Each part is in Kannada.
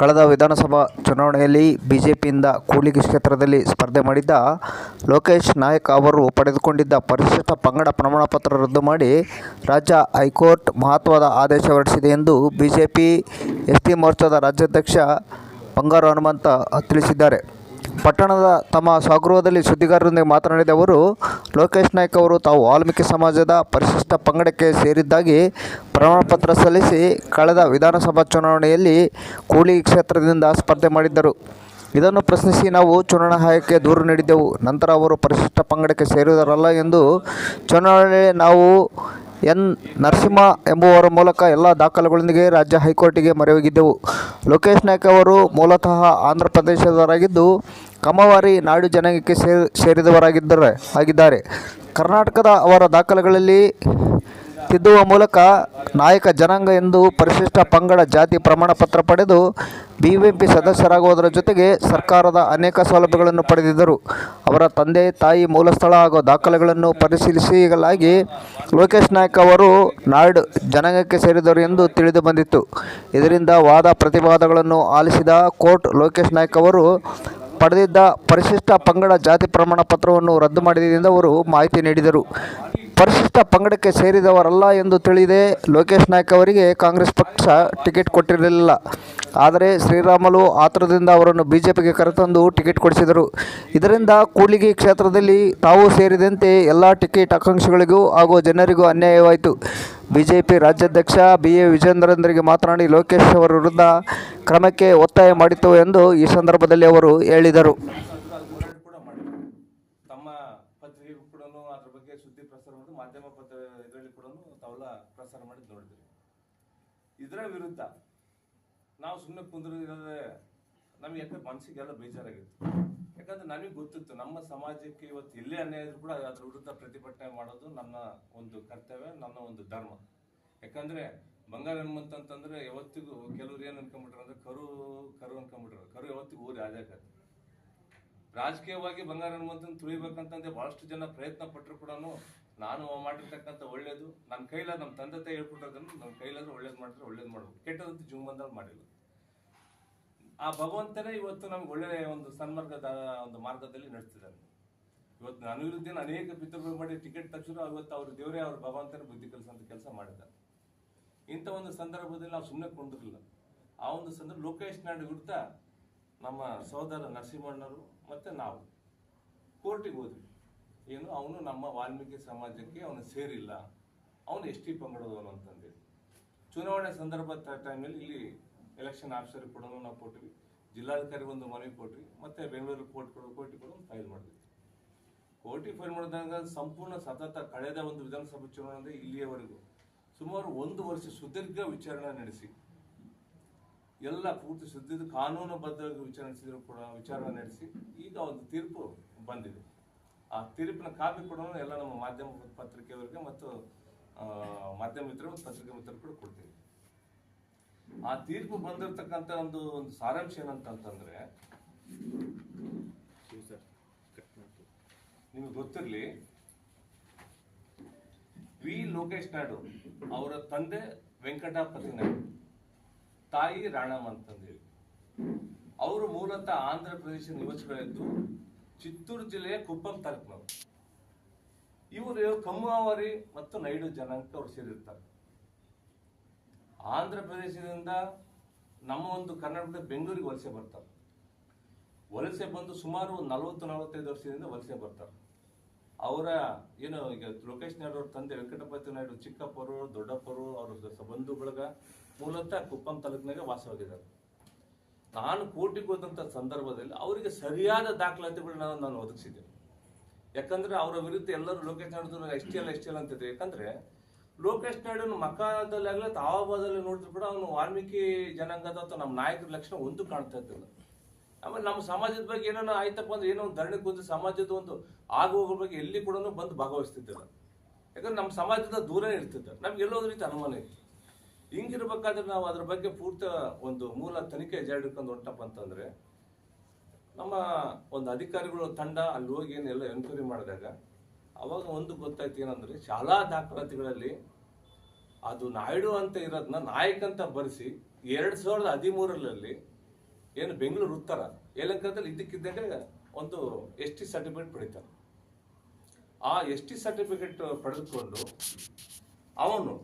ಕಳೆದ ವಿಧಾನಸಭಾ ಚುನಾವಣೆಯಲ್ಲಿ ಬಿಜೆಪಿಯಿಂದ ಕೂಲಿ ಕ್ಷೇತ್ರದಲ್ಲಿ ಸ್ಪರ್ಧೆ ಮಾಡಿದ್ದ ಲೋಕೇಶ್ ನಾಯಕ್ ಅವರು ಪಡೆದುಕೊಂಡಿದ್ದ ಪರಿಶಿಷ್ಟ ಪಂಗಡ ಪ್ರಮಾಣಪತ್ರ ರದ್ದು ಮಾಡಿ ರಾಜ್ಯ ಹೈಕೋರ್ಟ್ ಮಹತ್ವದ ಆದೇಶ ಹೊರಡಿಸಿದೆ ಎಂದು ಬಿಜೆಪಿ ಎಸ್ಟಿ ಮೋರ್ಚಾದ ರಾಜ್ಯಾಧ್ಯಕ್ಷ ಬಂಗಾರು ಹನುಮಂತ ತಿಳಿಸಿದ್ದಾರೆ. ಪಟ್ಟಣದ ತಮ್ಮ ಸ್ವಗೃಹದಲ್ಲಿ ಸುದ್ದಿಗಾರರೊಂದಿಗೆ ಮಾತನಾಡಿದ ಅವರು, ಲೋಕೇಶ್ ನಾಯ್ಕ ಅವರು ತಾವು ವಾಲ್ಮೀಕಿ ಸಮಾಜದ ಪರಿಶಿಷ್ಟ ಪಂಗಡಕ್ಕೆ ಸೇರಿದ್ದಾಗಿ ಪ್ರಮಾಣಪತ್ರ ಸಲ್ಲಿಸಿ ಕಳೆದ ವಿಧಾನಸಭಾ ಚುನಾವಣೆಯಲ್ಲಿ ಕೂಲಿ ಕ್ಷೇತ್ರದಿಂದ ಸ್ಪರ್ಧೆ ಮಾಡಿದ್ದರು. ಇದನ್ನು ಪ್ರಶ್ನಿಸಿ ನಾವು ಚುನಾವಣಾ ಆಯೋಗಕ್ಕೆ ದೂರು ನೀಡಿದ್ದೆವು. ನಂತರ ಅವರು ಪರಿಶಿಷ್ಟ ಪಂಗಡಕ್ಕೆ ಸೇರಿದರಲ್ಲ ಎಂದು ಚುನಾವಣೆ ನಾವು ಎನ್. ನರಸಿಂಹ ಎಂಬುವರ ಮೂಲಕ ಎಲ್ಲ ದಾಖಲೆಗಳೊಂದಿಗೆ ರಾಜ್ಯ ಹೈಕೋರ್ಟಿಗೆ ಮೊರೆ ಲೋಕೇಶ್ ನಾಯ್ಕ ಅವರು ಮೂಲತಃ ಆಂಧ್ರ ಪ್ರದೇಶದವರಾಗಿದ್ದು, ಕಮವಾರಿ ನಾಡು ಜನಾಂಗಕ್ಕೆ ಸೇರಿ, ಸೇರಿದವರಾಗಿದ್ದರೆ. ಆಗಿದ್ದಾರೆ ಕರ್ನಾಟಕದ ಅವರ ದಾಖಲೆಗಳಲ್ಲಿ ತಿದ್ದುವ ಮೂಲಕ ನಾಯಕ ಜನಾಂಗ ಎಂದು ಪರಿಶಿಷ್ಟ ಪಂಗಡ ಜಾತಿ ಪ್ರಮಾಣ ಪತ್ರ ಪಡೆದು ಬಿಬಿಎಂಪಿ ಸದಸ್ಯರಾಗುವುದರ ಜೊತೆಗೆ ಸರ್ಕಾರದ ಅನೇಕ ಸೌಲಭ್ಯಗಳನ್ನು ಪಡೆದಿದ್ದರು. ಅವರ ತಂದೆ, ತಾಯಿ, ಮೂಲಸ್ಥಳ ಹಾಗೂ ದಾಖಲೆಗಳನ್ನು ಪರಿಶೀಲಿಸಲಾಗಿ ಲೋಕೇಶ್ ನಾಯ್ಕ ಅವರು ನಾಡು ಜನಾಂಗಕ್ಕೆ ಸೇರಿದರು ಎಂದು ತಿಳಿದು ಬಂದಿತ್ತು. ಇದರಿಂದ ವಾದ ಪ್ರತಿವಾದಗಳನ್ನು ಆಲಿಸಿದ ಕೋರ್ಟ್ ಲೋಕೇಶ್ ನಾಯ್ಕ ಅವರು ಪಡೆದಿದ್ದ ಪರಿಶಿಷ್ಟ ಪಂಗಡ ಜಾತಿ ಪ್ರಮಾಣ ಪತ್ರವನ್ನು ರದ್ದು ಮಾಡಿದೆ ಎಂದು ಅವರು ಮಾಹಿತಿ ನೀಡಿದರು. ಪರಿಶಿಷ್ಟ ಪಂಗಡಕ್ಕೆ ಸೇರಿದವರಲ್ಲ ಎಂದು ತಿಳಿದೇ. ಲೋಕೇಶ್ ನಾಯ್ಕ ಅವರಿಗೆ ಕಾಂಗ್ರೆಸ್ ಪಕ್ಷ ಟಿಕೆಟ್ ಕೊಟ್ಟಿರಲಿಲ್ಲ. ಆದರೆ ಶ್ರೀರಾಮಲು ಆತುರದಿಂದ ಅವರನ್ನು ಬಿಜೆಪಿಗೆ ಕರೆತಂದು ಟಿಕೆಟ್ ಕೊಡಿಸಿದರು. ಇದರಿಂದ ಕೂಡ್ಲಿಗಿ ಕ್ಷೇತ್ರದಲ್ಲಿ ತಾವು ಸೇರಿದಂತೆ ಎಲ್ಲ ಟಿಕೆಟ್ ಆಕಾಂಕ್ಷಿಗಳಿಗೂ ಹಾಗೂ ಜನರಿಗೂ ಅನ್ಯಾಯವಾಯಿತು. ಬಿಜೆಪಿ ರಾಜ್ಯಾಧ್ಯಕ್ಷ ಬಿ ಎ ವಿಜೇಂದ್ರಂದರಿಗೆ ಮಾತನಾಡಿ ಲೋಕೇಶ್ ಅವರ ವಿರುದ್ಧ ಕ್ರಮಕ್ಕೆ ಒತ್ತಾಯ ಮಾಡಿತು ಎಂದು ಈ ಸಂದರ್ಭದಲ್ಲಿ ಅವರು ಹೇಳಿದರು ಹೋರಾಟ ಕೂಡ ಮಾಡಿದ್ರು ತಮ್ಮ ಪತ್ರಿಕೆಗೂ ಕೂಡ ಅದ್ರ ಬಗ್ಗೆ ಸುದ್ದಿ ಪ್ರಸಾರ ಮಾಡಿ ಮಾಧ್ಯಮ ಪತ್ರ ಇದರಲ್ಲಿ ಕೂಡ ತಾವೆಲ್ಲ ಪ್ರಸಾರ ಮಾಡಿ ನೋಡಿದ್ರಿ ಇದರ ವಿರುದ್ಧ ನಾವು ಸುಮ್ಮನೆ ಕುಂದಿರೋದ್ರೆ ನಮ್ಗೆ ಯಾಕೆ ಮನಸ್ಸಿಗೆಲ್ಲ ಬೇಜಾರಾಗಿತ್ತು. ಯಾಕಂದ್ರೆ ನನಗೆ ಗೊತ್ತಿತ್ತು, ನಮ್ಮ ಸಮಾಜಕ್ಕೆ ಇವತ್ತು ಇಲ್ಲೇ ಅನ್ಯಾಯ ಇದ್ರು ಕೂಡ ಅದ್ರ ವಿರುದ್ಧ ಪ್ರತಿಭಟನೆ ಮಾಡೋದು ನನ್ನ ಒಂದು ಕರ್ತವ್ಯ, ನನ್ನ ಒಂದು ಧರ್ಮ. ಯಾಕಂದ್ರೆ ಬಂಗಾರ ಹನುಮಂತ ಅಂತಂದ್ರೆ ಯಾವತ್ತಿಗೂ ಕೆಲವ್ರು ಏನ್ ಅನ್ಕೊಂಡ್ಬಿಟ್ರು ಅಂದ್ರೆ ಕರು ಕರು ಅನ್ಕೊಂಡ್ಬಿಟ್ರು. ಕರು ಯಾವತ್ತಿಗೂ ಊರಿ ಆದಾಕತ್ತೆ ರಾಜಕೀಯವಾಗಿ ಬಂಗಾರ ಹನುಮಂತನ ತುಳಿಬೇಕಂತಂದ್ರೆ ಬಹಳಷ್ಟು ಜನ ಪ್ರಯತ್ನ ಪಟ್ಟರು ಕೂಡ ನಾನು ಮಾಡಿರ್ತಕ್ಕಂಥ ಒಳ್ಳೇದು ನನ್ನ ಕೈಲ ನಮ್ಮ ತಂದೆ ತಾಯಿ ಹೇಳ್ಕೊಟ್ಟದನ್ನು ನನ್ನ ಕೈಲಾದ್ರೆ ಒಳ್ಳೇದು ಮಾಡಿದ್ರೆ ಒಳ್ಳೇದು ಮಾಡಬೇಕು. ಕೆಟ್ಟದಂತೂ ಜೀವನದಲ್ಲಿ ಮಾಡಿಲ್ಲ. ಆ ಭಗವಂತನೇ ಇವತ್ತು ನಮ್ಗೆ ಒಳ್ಳೆಯ ಒಂದು ಸನ್ಮಾರ್ಗದ ಒಂದು ಮಾರ್ಗದಲ್ಲಿ ನಡೆಸ್ತಿದ್ದಾನೆ. ಇವತ್ತು ನನ್ನ ವಿರುದ್ಧ ಅನೇಕ ಪಿತೃಗಳು ಮಾಡಿ ಟಿಕೆಟ್ ತಕ್ಷಣ ಇವತ್ತು ಅವ್ರ ದೇವರೇ, ಅವ್ರ ಭಗವಂತನ ಬುದ್ಧಿ ಕಲಿಸಂತ ಕೆಲಸ ಮಾಡಿದ್ದಾರೆ. ಇಂಥ ಒಂದು ಸಂದರ್ಭದಲ್ಲಿ ನಾವು ಸುಮ್ಮನೆ ಕೊಂಡಿರಲಿಲ್ಲ ಆ ಒಂದು ಸಂದರ್ಭ ಲೋಕೇಶ್ ನಾಯ್ಡು ವಿರುದ್ಧ ನಮ್ಮ ಸಹೋದರ ನರಸಿಂಹಣ್ಣರು ಮತ್ತು ನಾವು ಕೋರ್ಟಿಗೆ ಹೋದ್ವಿ. ಏನು ಅವನು ನಮ್ಮ ವಾಲ್ಮೀಕಿ ಸಮಾಜಕ್ಕೆ ಅವನು ಸೇರಿಲ್ಲ. ಅವನು ಎಸ್ ಟಿ ಪಂಗಡದವನು ಅಂತಂದೇಳಿ ಚುನಾವಣೆ ಸಂದರ್ಭ ಟೈಮಲ್ಲಿ ಇಲ್ಲಿ ಎಲೆಕ್ಷನ್ ಆಫೀಸರ್ ಕೂಡ ನಾವು ಕೊಟ್ವಿ. ಜಿಲ್ಲಾಧಿಕಾರಿ ಒಂದು ಮನವಿ ಕೊಟ್ವಿ. ಮತ್ತೆ ಬೆಂಗಳೂರು ಕೋರ್ಟ್ ಕೂಡ ಕೋರ್ಟಿಗೆ ಕೂಡ ಫೈಲ್ ಮಾಡಿದ್ವಿ. ಕೋರ್ಟಿ ಫೈಲ್ ಮಾಡಿದಾಗ ಸಂಪೂರ್ಣ ಸತತ ಕಳೆದ ಒಂದು ವಿಧಾನಸಭಾ ಚುನಾವಣೆ ಇಲ್ಲಿಯವರೆಗೂ ಸುಮಾರು ಒಂದು ವರ್ಷ ಸುದೀರ್ಘ ವಿಚಾರಣೆ ನಡೆಸಿ. ಎಲ್ಲ ಪೂರ್ತಿ ಸುದ್ದಿದ ಕಾನೂನುಬದ್ಧವಾಗಿ ವಿಚಾರಣೆ ನಡೆಸಿದ್ರು ಕೂಡ ವಿಚಾರಣೆ ನಡೆಸಿ. ಈಗ ಒಂದು ತೀರ್ಪು ಬಂದಿದೆ. ಆ ತೀರ್ಪಿನ ಕಾಪಿ ಕೂಡ ಎಲ್ಲ ನಮ್ಮ ಮಾಧ್ಯಮ ಪತ್ರಿಕೆಯವರಿಗೆ ಮತ್ತು ಮಾಧ್ಯಮ ಮಿತ್ರರು ಮತ್ತು ಪತ್ರಿಕೆ ಮಿತ್ರರು ಕೂಡ ಕೊಡ್ತೀವಿ. ಆ ತೀರ್ಪು ಬಂದಿರತಕ್ಕಂತ ಒಂದು ಒಂದು ಸಾರಾಂಶ ಏನಂತಂತಂದ್ರೆ ನಿಮಗೆ ಗೊತ್ತಿರಲಿ ವಿ ಲೋಕೇಶ್ ನಾಯ್ಡು ಅವರ ತಂದೆ ವೆಂಕಟಾಪತಿ ನಾಯ್ಡು ತಾಯಿ ರಾಣಮ್ಮ ಅಂತಂದೇಳಿ. ಅವರು ಮೂಲತಃ ಆಂಧ್ರ ಪ್ರದೇಶ ನಿವಾಸಿಗಳಿದ್ದು ಚಿತ್ತೂರು ಜಿಲ್ಲೆಯ ಕುಪ್ಪಂ ತಾಲೂಕಿನವರು ಇವರು ಕಮ್ಮಾವರಿ ಮತ್ತು ನೈಡು ಜನಾಂಗಕ್ಕೆ ಅವರು ಸೇರಿರ್ತಾರೆ. ಆಂಧ್ರ ಪ್ರದೇಶದಿಂದ ನಮ್ಮ ಒಂದು ಕರ್ನಾಟಕದ ಬೆಂಗಳೂರಿಗೆ ವಲಸೆ ಬರ್ತಾರೆ. ವಲಸೆ ಬಂದು ಸುಮಾರು ನಲವತ್ತು, ನಲವತ್ತೈದು ವರ್ಷದಿಂದ ವಲಸೆ ಬರ್ತಾರೆ. ಅವರ ಏನು ಈಗ ಲೋಕೇಶ್ ನಾಯ್ಡು ಅವ್ರ ತಂದೆ ವೆಂಕಟಪತಿ ನಾಯ್ಡು ಚಿಕ್ಕಪ್ಪರು ದೊಡ್ಡಪ್ಪರು ಅವ್ರ ಬಳಗ ಮೂಲತಃ ಕುಪ್ಪಂ ತಾಲೂಕಿನಾಗ ವಾಸವಾಗಿದ್ದಾರೆ. ನಾನು ಕೋರ್ಟಿಗೆ ಹೋದಂಥ ಸಂದರ್ಭದಲ್ಲಿ ಅವರಿಗೆ ಸರಿಯಾದ ದಾಖಲಾತಿಗಳನ್ನ ನಾನು ಒದಗಿಸಿದೆ ಯಾಕಂದ್ರೆ ಅವರ ವಿರುದ್ಧ ಎಲ್ಲರೂ Lokesh Naidu S T L, S T ಅಂತಿದ್ರು. ಯಾಕಂದ್ರೆ ಲೋಕೇಶ್ ನಾಯ್ಡು ಮಕಾದಲ್ಲಿ ಆಗಲಿ ತಾವಾಬಾದಲ್ಲಿ ನೋಡಿದ್ರು ಕೂಡ ಅವನು ವಾಲ್ಮೀಕಿ ಜನಾಂಗದ ಅಥವಾ ನಮ್ಮ ನಾಯಕರ ಲಕ್ಷಣ ಒಂದು ಕಾಣ್ತಾ ಇದ್ದಿಲ್ಲ. ಆಮೇಲೆ ನಮ್ಮ ಸಮಾಜದ ಬಗ್ಗೆ ಏನೋ ಆಯ್ತಪ್ಪ ಅಂದ್ರೆ ಏನೋ ಒಂದು ಧರಣಿ ಕೂತು ಸಮಾಜದ ಒಂದು ಆಗುವ ಬಗ್ಗೆ ಎಲ್ಲಿ ಕೂಡ ಬಂದು ಭಾಗವಹಿಸ್ತಿದ್ದಿಲ್ಲ. ಯಾಕಂದ್ರೆ ನಮ್ಮ ಸಮಾಜದ ದೂರನೇ ಇರ್ತಿದ್ದ. ನಮ್ಗೆ ಎಲ್ಲೋದ್ರ ರೀತಿ ಅನುಮಾನ ಇತ್ತು. ಹಿಂಗಿರ್ಬೇಕಾದ್ರೆ ನಾವು ಅದ್ರ ಬಗ್ಗೆ ಪೂರ್ತ ಒಂದು ಮೂಲ ತನಿಖೆ ಜಾಡಿಕೊಂಡು ಹೊಂಟಪ್ಪ ಅಂತಂದ್ರೆ, ನಮ್ಮ ಒಂದು ಅಧಿಕಾರಿಗಳು ತಂಡ ಅಲ್ಲಿ ಹೋಗಿ ಏನೆಲ್ಲ ಎನ್ಕ್ವೈರಿ ಮಾಡಿದಾಗ, ಅವಾಗ ಒಂದು ಗೊತ್ತಾಯ್ತು ಏನಂದ್ರೆ, ಶಾಲಾ ದಾಖಲಾತಿಗಳಲ್ಲಿ ಅದು ನಾಯ್ಡು ಅಂತ ಇರೋದನ್ನ ನಾಯಕ್ ಅಂತ ಬರೆಸಿ ಎರಡು ಸಾವಿರದ ಹದಿಮೂರರಲ್ಲಿ ಏನು ಬೆಂಗಳೂರು ಉತ್ತರ, ಏಲಂಕದಲ್ಲಿ ಇದ್ದಕ್ಕಿದ್ದಂಗೆ ಒಂದು ಎಸ್ ಟಿ ಸರ್ಟಿಫಿಕೇಟ್ ಪಡಿತಾರೆ ಆ ಎಸ್ ಟಿ ಸರ್ಟಿಫಿಕೇಟ್ ಪಡೆದುಕೊಂಡು ಅವನು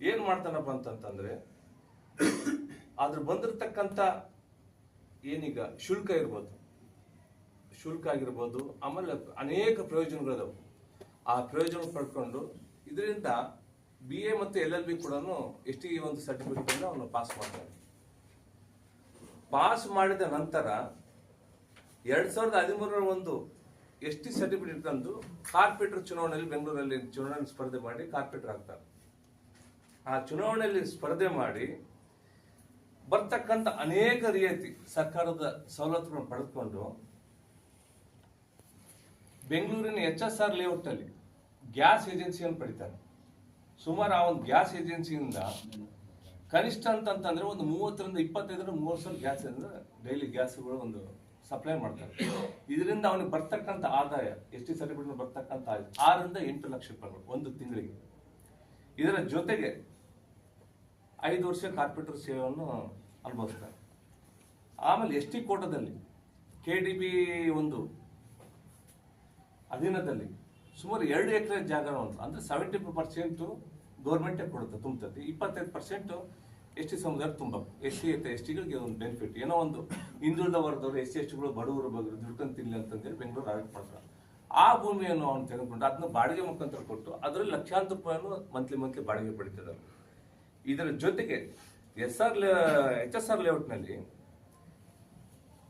ಏನು ಮಾಡ್ತಾನಪ್ಪ ಅಂತಂತಂದ್ರೆ ಅದ್ರ ಬಂದಿರತಕ್ಕಂಥ ಏನೀಗ ಶುಲ್ಕ ಇರ್ಬೋದು. ಶುಲ್ಕ ಆಗಿರ್ಬೋದು, ಆಮೇಲೆ ಅನೇಕ ಪ್ರಯೋಜನಗಳಿದಾವೆ. ಆ ಪ್ರಯೋಜನ ಪಡ್ಕೊಂಡು ಇದರಿಂದ ಬಿ ಎ ಮತ್ತು ಎಲ್ ಎಲ್ ಬಿ ಕೂಡ ಎಸ್ ಟಿ ಒಂದು ಸರ್ಟಿಫಿಕೇಟ್ ಅವನು ಪಾಸ್ ಮಾಡ್ತಾನೆ. ಪಾಸ್ ಮಾಡಿದ ನಂತರ ಎರಡ್ ಸಾವಿರದ ಹದಿಮೂರರ ಒಂದು ಎಸ್ ಟಿ ಸರ್ಟಿಫಿಕೇಟ್ ತಂದು ಕಾರ್ಪೊರೇಟರ್ ಚುನಾವಣೆಯಲ್ಲಿ ಬೆಂಗಳೂರಲ್ಲಿ ಚುನಾವಣೆ ಸ್ಪರ್ಧೆ ಮಾಡಿ ಕಾರ್ಪೊರೇಟರ್ ಆಗ್ತಾರೆ ಆ ಚುನಾವಣೆಯಲ್ಲಿ ಸ್ಪರ್ಧೆ ಮಾಡಿ ಬರ್ತಕ್ಕಂಥ ಅನೇಕ ರಿಯಾಯಿತಿ ಸರ್ಕಾರದ ಸವಲತ್ತುಗಳನ್ನು ಪಡೆದುಕೊಂಡು ಬೆಂಗಳೂರಿನ ಎಚ್ ಎಸ್ ಆರ್ ಲೇಔಟಲ್ಲಿ ಗ್ಯಾಸ್ ಏಜೆನ್ಸಿಯನ್ನು ಪಡಿತಾರೆ. ಸುಮಾರು ಆ ಒಂದು ಗ್ಯಾಸ್ ಏಜೆನ್ಸಿಯಿಂದ ಕನಿಷ್ಠ ಅಂತಂತಂದರೆ ಒಂದು ಮೂವತ್ತರಿಂದ ಇಪ್ಪತ್ತೈದರಿಂದ ಮೂವತ್ತು ಸಾವಿರ ಗ್ಯಾಸ್ ಅಂದರೆ ಡೈಲಿ ಗ್ಯಾಸ್ಗಳು ಒಂದು ಸಪ್ಲೈ ಮಾಡ್ತಾರೆ. ಇದರಿಂದ ಅವನಿಗೆ ಬರ್ತಕ್ಕಂಥ ಆದಾಯ, ಎಸ್ ಟಿ ಸರ್ಟಿಫಿಕೇಟ್ ಬರ್ತಕ್ಕಂಥ ಆದಾಯ ಆರರಿಂದ ಎಂಟು ಲಕ್ಷ ರೂಪಾಯಿಗಳು ಒಂದು ತಿಂಗಳಿಗೆ. ಇದರ ಜೊತೆಗೆ ಐದು ವರ್ಷ ಕಾರ್ಪೊರೇಟರ್ ಸೇವೆಯನ್ನು ಅನುಭವಿಸ್ತಾರೆ. ಆಮೇಲೆ ಎಸ್ ಟಿ ಕೋಟದಲ್ಲಿ, ಕೆ ಡಿ ಬಿ ಒಂದು ಅಧೀನದಲ್ಲಿ ಸುಮಾರು ಎರಡು ಎಕರೆ ಜಾಗ ಉಂಟು ಅಂದ್ರೆ ಸೆವೆಂಟಿ ಪರ್ಸೆಂಟು ಗೌರ್ಮೆಂಟೇ ಕೊಡುತ್ತೆ, ತುಂಬುತ್ತೆ. ಇಪ್ಪತ್ತೈದು ಪರ್ಸೆಂಟು ಎಸ್ ಟಿ ಸಮುದಾಯ ತುಂಬ ಎಸ್ ಸಿ ಎಸ್ ಟಿಗಳಿಗೆ ಒಂದು ಬೆನಿಫಿಟ್ ಏನೋ ಒಂದು ಹಿಂದುಳಿದ ವರ್ಗದವರು, ಎಸ್ ಸಿ ಎಸ್ ಟಿಗಳು ಬಡವರು ಬಗ್ಗೆ ದುಡ್ಕೊಂಡು ತಿನ್ಲಿ ಅಂತಂದೇಳಿ ಬೆಂಗಳೂರು ಆಡಳಿತ ಮಾಡ್ತಾರೆ. ಆ ಭೂಮಿಯನ್ನು ಅವನು ತೆಗೆದುಕೊಂಡು ಅದನ್ನ ಬಾಡಿಗೆ ಮುಖಾಂತರ ಕೊಟ್ಟು ಅದರಲ್ಲಿ ಲಕ್ಷಾಂತರ ರೂಪಾಯಿಯನ್ನು ಮಂತ್ಲಿ ಮಂತ್ಲಿ ಬಾಡಿಗೆ ಪಡಿತಿದ್ದಾರೆ. ಇದರ ಜೊತೆಗೆ S R H S R ಲೇಔಟ್ನಲ್ಲಿ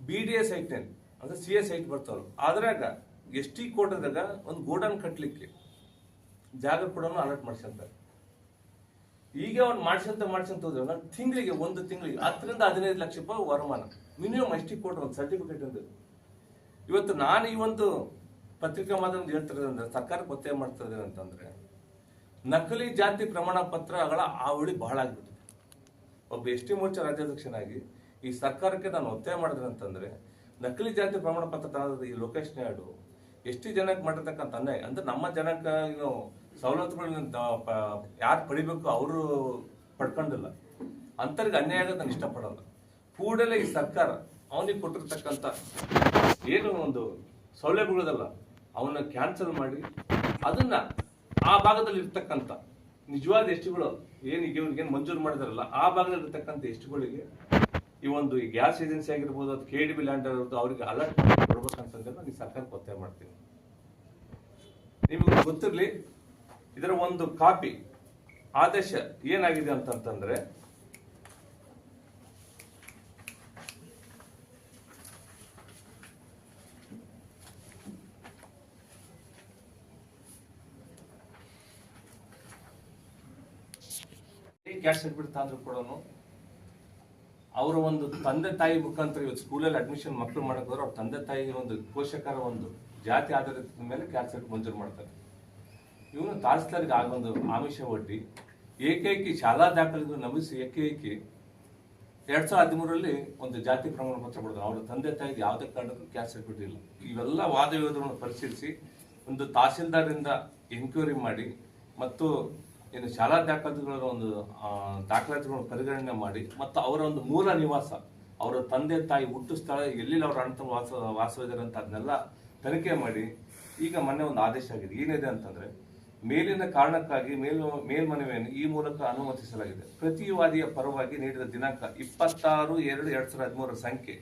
B D A ಸೈಟ್ನಲ್ಲಿ ಅಂದ್ರೆ ಸಿ ಎಸ್ ಐಟ್ ಬರ್ತಾವ್ರು. ಅದ್ರಾಗ ಎಸ್ ಟಿ ಕೋಟದಾಗ ಒಂದು ಗೋಡನ್ ಕಟ್ಟಲಿಕ್ಕೆ ಜಾಗ ಕೂಡ ಅಲರ್ಟ್ ಮಾಡ್ಸಂತಾರೆ ಈಗ ಅವ್ನು ಮಾಡ್ಸಂತ ಮಾಡ್ಸಂತ ಹೋದ್ರೆ ತಿಂಗಳಿಗೆ, ಒಂದು ತಿಂಗಳಿಗೆ, ಹತ್ತರಿಂದ ಹದಿನೈದು ಲಕ್ಷ ರೂಪಾಯಿ ವರಮಾನ. ಮಿನಿಮಮ್ ಎಸ್ ಟಿ ಕೋಟ್ ಒಂದು ಸರ್ಟಿಫಿಕೇಟ್ ಅಂತ ಇವತ್ತು ನಾನು ಈ ಒಂದು ಪತ್ರಿಕಾ ಮಾಧ್ಯಮದ ಹೇಳ್ತಿರೋದಂದ್ರೆ ಸರ್ಕಾರಕ್ಕೆ ಒತ್ತಾಯ ಮಾಡ್ತಾ ಅಂತಂದ್ರೆ ನಕಲಿ ಜಾತಿ ಪ್ರಮಾಣ ಪತ್ರಗಳ ಹಾವಳಿ ಬಹಳ ಆಗಿಬಿಟ್ಟಿದೆ. ಒಬ್ಬ ಎಸ್ ಟಿ ಮೋರ್ಚಾ ರಾಜ್ಯಾಧ್ಯಕ್ಷನಾಗಿ ಈ ಸರ್ಕಾರಕ್ಕೆ ನಾನು ಒತ್ತಾಯ ಮಾಡಿದ್ರೆ ಅಂತಂದ್ರೆ, ನಕಲಿ ಜಾತಿ ಪ್ರಮಾಣ ಪತ್ರ ತರದ ಈ ಲೋಕೇಶ್ ನಾಯ್ಡು ಎಷ್ಟು ಜನಕ್ಕೆ ಮಾಡಿರ್ತಕ್ಕಂಥ ಅನ್ಯಾಯ, ಅಂದ್ರೆ ನಮ್ಮ ಜನಕ್ಕೆ ಏನು ಸವಲತ್ತುಗಳನ್ನ ಯಾರು ಪಡಿಬೇಕು ಅವರು ಪಡ್ಕೊಂಡಿಲ್ಲ. ಅಂಥರಿಗೆ ಅನ್ಯಾಯ ಆಗೋದು ನಾನು ಇಷ್ಟಪಡಲ್ಲ. ಕೂಡಲೇ ಈ ಸರ್ಕಾರ ಅವನಿಗೆ ಕೊಟ್ಟಿರ್ತಕ್ಕಂಥ ಏನು ಒಂದು ಸೌಲಭ್ಯಗಳದಲ್ಲ, ಅವನ್ನ ಕ್ಯಾನ್ಸಲ್ ಮಾಡಿ, ಅದನ್ನ ಆ ಭಾಗದಲ್ಲಿ ಇರ್ತಕ್ಕಂಥ ನಿಜವಾದ ಎಷ್ಟುಗಳು ಏನು ಇವ್ರಿಗೆ ಏನು ಮಂಜೂರು ಮಾಡಿದಾರಲ್ಲ, ಆ ಭಾಗದಲ್ಲಿ ಇರ್ತಕ್ಕಂಥ ಎಷ್ಟುಗಳಿಗೆ ಈ ಒಂದು ಈ ಗ್ಯಾಸ್ ಏಜೆನ್ಸಿ ಆಗಿರ್ಬೋದು ಅದು ಕೆ ಡಿ ಬಿ ಲ್ಯಾಂಡ್ ಆಗಿರ್ಬೋದು ಅವರಿಗೆ ಅಲರ್ಟ್ ಕೊಡ್ಬೇಕಂತಂದ್ರೆ ನಾನು ಈ ಸರ್ಕಾರಕ್ಕೆ ಒತ್ತಾಯ ಮಾಡ್ತೀನಿ ನಿಮಗೆ ಗೊತ್ತಿರಲಿ, ಇದರ ಒಂದು ಕಾಪಿ ಆದೇಶ ಏನಾಗಿದೆ ಅಂತಂತಂದ್ರೆ ಕ್ಯಾಸ್ಟ್ ಸರ್ಟಿಫಿಕೇಟ್ ತಂದ್ರು ಕೂಡ ಅವರ ಒಂದು ತಂದೆ ತಾಯಿ ಮುಖಾಂತರ ಇವತ್ತು ಸ್ಕೂಲಲ್ಲಿ ಅಡ್ಮಿಷನ್ ಮಕ್ಕಳು ಮಾಡಕ್ ಹೋದ್ರೆ ಅವ್ರ ತಂದೆ ತಾಯಿಗೆ ಒಂದು ಪೋಷಕರ ಒಂದು ಜಾತಿ ಆಧಾರಿತದ ಮೇಲೆ ಕ್ಯಾಶ್ ಸರ್ಟಿಫಿಕೇಟ್ ಮಂಜೂರು ಮಾಡ್ತಾರೆ. ಇವನು ತಹಸೀಲ್ದಾರ್ಗೆ ಆಗೊಂದು ಆಮಿಷ ಒಡ್ಡಿ, ಏಕೈಕಿ ಶಾಲಾ ದಾಖಲೆಗಳು ನಮಿಸಿ ಏಕೈಕಿ ಎರಡ್ ಸಾವಿರದ ಹದಿಮೂರರಲ್ಲಿ ಒಂದು ಜಾತಿ ಪ್ರಮಾಣ ಪತ್ರ ಕೊಡ್ತಾರೆ. ಅವರ ತಂದೆ ತಾಯಿಗೆ ಯಾವುದೇ ಕಾರಣಕ್ಕೂ ಕ್ಯಾಶ್ ಸರ್ಟಿಫಿಕೇಟ್ ಇಲ್ಲ ಇವೆಲ್ಲ ವಾದ ವಿವಾದಗಳನ್ನು ಪರಿಶೀಲಿಸಿ ಒಂದು ತಹಸೀಲ್ದಾರಿಂದ ಎನ್ಕ್ವೈರಿ ಮಾಡಿ ಮತ್ತು ಏನು ಶಾಲಾ ದಾಖಲಾತಿಗಳ ಒಂದು ದಾಖಲಾತಿಗಳನ್ನು ಪರಿಗಣನೆ ಮಾಡಿ, ಮತ್ತು ಅವರ ಒಂದು ಮೂಲ ನಿವಾಸ, ಅವರ ತಂದೆ ತಾಯಿ ಹುಟ್ಟು ಸ್ಥಳ ಎಲ್ಲಿ ಅವರ ಅಣ್ಣ ವಾಸ, ವಾಸವಿದ್ದಾರೆ ಅಂತ ಅದನ್ನೆಲ್ಲ ತನಿಖೆ ಮಾಡಿ, ಈಗ ಮೊನ್ನೆ ಒಂದು ಆದೇಶ ಆಗಿದೆ. ಏನಿದೆ ಅಂತಂದರೆ, ಮೇಲಿನ ಕಾರಣಕ್ಕಾಗಿ ಮೇಲ್, ಮೇಲ್ಮನವಿಯನ್ನು ಈ ಮೂಲಕ ಅನುಮತಿಸಲಾಗಿದೆ. ಪ್ರತಿವಾದಿಯ ಪರವಾಗಿ ನೀಡಿದ ದಿನಾಂಕ ಇಪ್ಪತ್ತಾರು ಎರಡು ಎರಡು ಸಾವಿರದ ಹದಿಮೂರರ ಸಂಖ್ಯೆ,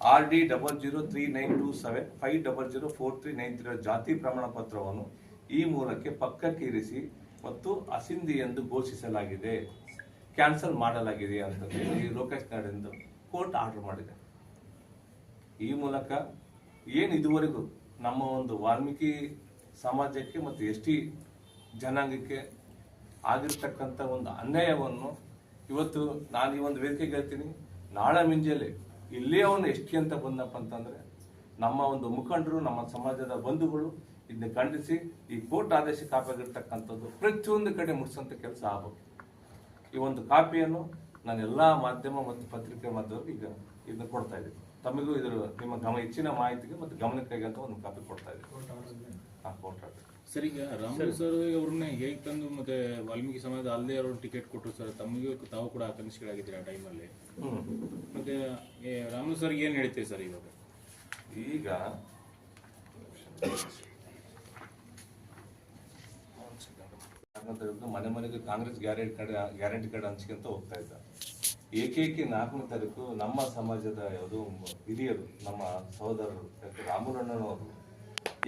R D double zero three nine two seven five double zero four three nine three ಜಾತಿ ಪ್ರಮಾಣ ಪತ್ರವನ್ನು ಈ ಮೂಲಕ್ಕೆ ಪಕ್ಕಕ್ಕೆ ಇರಿಸಿ ಮತ್ತು ಅಸಿಂಧಿ ಎಂದು ಘೋಷಿಸಲಾಗಿದೆ. ಕ್ಯಾನ್ಸಲ್ ಮಾಡಲಾಗಿದೆ ಅಂತ ಹೇಳಿ ಲೋಕೇಶ್ ನಾಡಿಂದು ಕೋರ್ಟ್ ಆರ್ಡರ್ ಮಾಡಿದೆ ಈ ಮೂಲಕ ಏನು ಇದುವರೆಗೂ ನಮ್ಮ ಒಂದು ವಾಲ್ಮೀಕಿ ಸಮಾಜಕ್ಕೆ ಮತ್ತು ಎಸ್ ಟಿ ಜನಾಂಗಕ್ಕೆ ಆಗಿರ್ತಕ್ಕಂಥ ಒಂದು ಅನ್ಯಾಯವನ್ನು ಇವತ್ತು ನಾನು ಈ ಒಂದು ವೇದಿಕೆಗೆ ಹೇಳ್ತೀನಿ. ನಾಳೆ ಮುಂಜಾನೆ ಇಲ್ಲೇ ಅವನು ಎಸ್ ಟಿ ಅಂತ ಬಂದಪ್ಪ ಅಂತಂದರೆ ನಮ್ಮ ಒಂದು ಮುಖಂಡರು, ನಮ್ಮ ಸಮಾಜದ ಬಂಧುಗಳು ಇದನ್ನ ಖಂಡಿಸಿ ಈ ಕೋರ್ಟ್ ಆದೇಶ ಕಾಪಿಯಾಗಿರ್ತಕ್ಕಂಥದ್ದು ಪ್ರತಿಯೊಂದು ಕಡೆ ಮುಟ್ಸೋಂಥ ಕೆಲಸ ಆಗಬೇಕು. ಈ ಒಂದು ಕಾಪಿಯನ್ನು ನಾನು ಎಲ್ಲ ಮಾಧ್ಯಮ ಮತ್ತು ಪತ್ರಿಕೆ ಮಾಧ್ಯಮಕ್ಕೆ ಈಗ ಇದನ್ನ ಕೊಡ್ತಾ ಇದ್ದೀನಿ. ತಮಗೂ ಇದರ ನಿಮ್ಮ ಗಮ ಹೆಚ್ಚಿನ ಮಾಹಿತಿಗೆ ಮತ್ತು ಗಮನಕ್ಕಾಗಿ ಅಂತ ಒಂದು ಕಾಪಿ ಕೊಡ್ತಾ ಇದ್ದೀನಿ. ಹಾಂ ಕೊಟ್ರೆ ಸರ್ ಈಗ ರಾಮ್ ಸರ್. ಅವ್ರನ್ನ ಹೇಗೆ ತಂದು ಮತ್ತೆ ವಾಲ್ಮೀಕಿ ಸಮಾಜದ ಅಲ್ಲದೆ ಅವರು ಟಿಕೆಟ್ ಕೊಟ್ಟರು ಸರ್ ತಮಗೂ ತಾವು ಕೂಡ ಆಕಾಂಕ್ಷಿಗಳಾಗಿದ್ದೀರಿ ಆ ಟೈಮಲ್ಲಿ? ಹ್ಞೂ ಮತ್ತೆ ಏ, ರಾಮು ಸರ್ಗೆ ಏನು ಹೇಳ್ತೀವಿ ಸರ್ ಇವಾಗ? ಈಗ ತಾರೀಕು ಮನೆ ಮನೆಗೆ Congress guarantee card guarantee card ಹಂಚ್ಕೊಂತ ಹೋಗ್ತಾ ಇದ್ದ. ಏಕೈಕಿ ನಾಲ್ಕನೇ ತಾರೀಕು ನಮ್ಮ ಸಮಾಜದ ಯಾವುದು ಹಿರಿಯರು, ನಮ್ಮ ಸಹೋದರರು ರಾಮುರಣ್ಣನವರು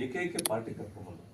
ಏಕೈಕ ಪಾರ್ಟಿ ಕರ್ಕೊಂಡ್ಬಂದ್ರು.